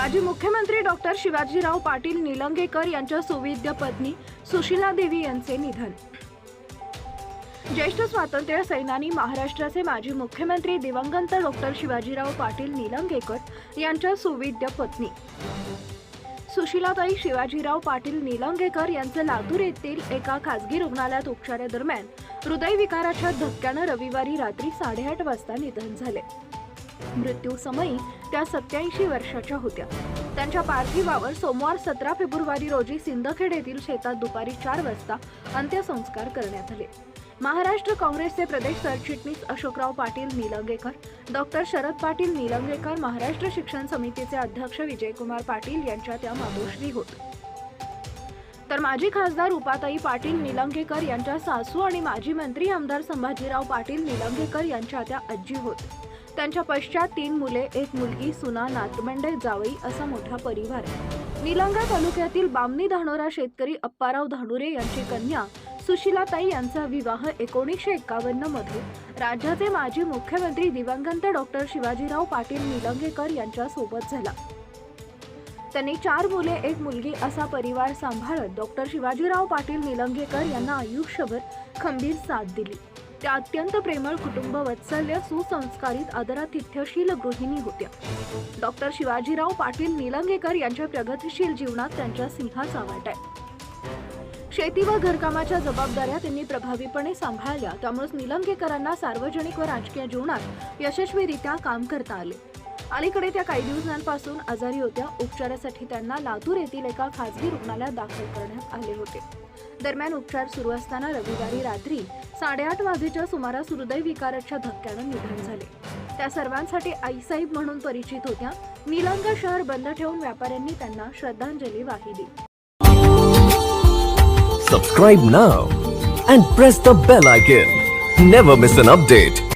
माजी मुख्यमंत्री डॉक्टर शिवाजीराव पाटील निलंगेकर यांच्या सुविद्य पत्नी सुशीला देवी यांचे निधन. ज्येष्ठ स्वातंत्र्य सैनानी महाराष्ट्राचे माजी मुख्यमंत्री दिवंगत डॉक्टर शिवाजीराव पाटील निलंगेकर यांच्या सुविद्य पत्नी. सुशीलाताई शिवाजीराव पाटील निलंगेकर यांचं लातूर येथील एका खासगी रुग्णालयात उपचारादरम्यान हृदयविकाराच्या धक्क्यानं रविवारी रात्री साडेआठ वाजता निधन झाले. मृत्यूसमयी त्या सत्याऐंशी वर्षाच्या होत्या. त्यांच्या पार्थिवावर सोमवार सतरा फेब्रुवारी रोजी सिंदखेड येथील शेतात दुपारी चार वाजता अंत्यसंस्कार करण्यात आले. महाराष्ट्र काँग्रेसचे प्रदेश सरचिटणीस अशोकराव पाटील निलंगेकर डॉक्टर शरद पाटील निलंगेकर महाराष्ट्र शिक्षण समितीचे अध्यक्ष विजयकुमार पाटील यांच्या त्या मातोश्री होत. तर माजी खासदार उपाताई पाटील निलंगेकर यांच्या सासू आणि माजी मंत्री आमदार संभाजीराव पाटील निलंगेकर यांच्या त्या आजी होत. त्यांच्या पश्चात तीन मुले एक मुलगी सुना नातमंडे जावई असा मोठा परिवार आहे. निलंगा तालुक्यातील बामणी धानोरा शेतकरी अप्पाराव धानुरे यांची कन्या सुशीलाताई यांचा विवाह एकोणीसशे एक्कावन्नमध्ये राज्याचे माजी मुख्यमंत्री दिवंगत डॉक्टर शिवाजीराव पाटील निलंगेकर यांच्या सोबत झाला. त्यांनी चार मुले एक मुलगी असा परिवार सांभाळत डॉक्टर शिवाजीराव पाटील निलंगेकर यांना आयुष्यभर खंबीर साथ दिली. त्या अत्यंत प्रेमळ कुटुंब वत्सल्य सुसंस्कारित आदरातिथ्यशील गृहिणी होत्या. डॉक्टर शिवाजीराव पाटील निलंगेकर यांच्या प्रगतिशील जीवनात त्यांच्या सिंहाचा वाटा आहे शेती व घरकामाच्या जबाबदाऱ्या त्यांनी प्रभावीपणे सांभाळल्या. त्यामुळेच निलंगेकरांना सार्वजनिक व राजकीय जीवनात यशस्वीरित्या काम करता आले. अलीकडे त्या काही दिवसांपासून आजारी होत्या. उपचारासाठी त्यांना लातूर येथील एका खासगी रुग्णालयात दाखल करण्यात आले होते. दरम्यान उपचार सुरू असताना रविवारी रात्री साडेआठ वाजेच्या सुमारास हृदय विकाराच्या धक्क्यानं निधन झाले. त्या सर्वांसाठी आईसाहेब म्हणून परिचित होत्या. निलंगा शहर बंद ठेवून व्यापाऱ्यांनी त्यांना श्रद्धांजली वाहिली. Subscribe now and press the bell icon never miss an update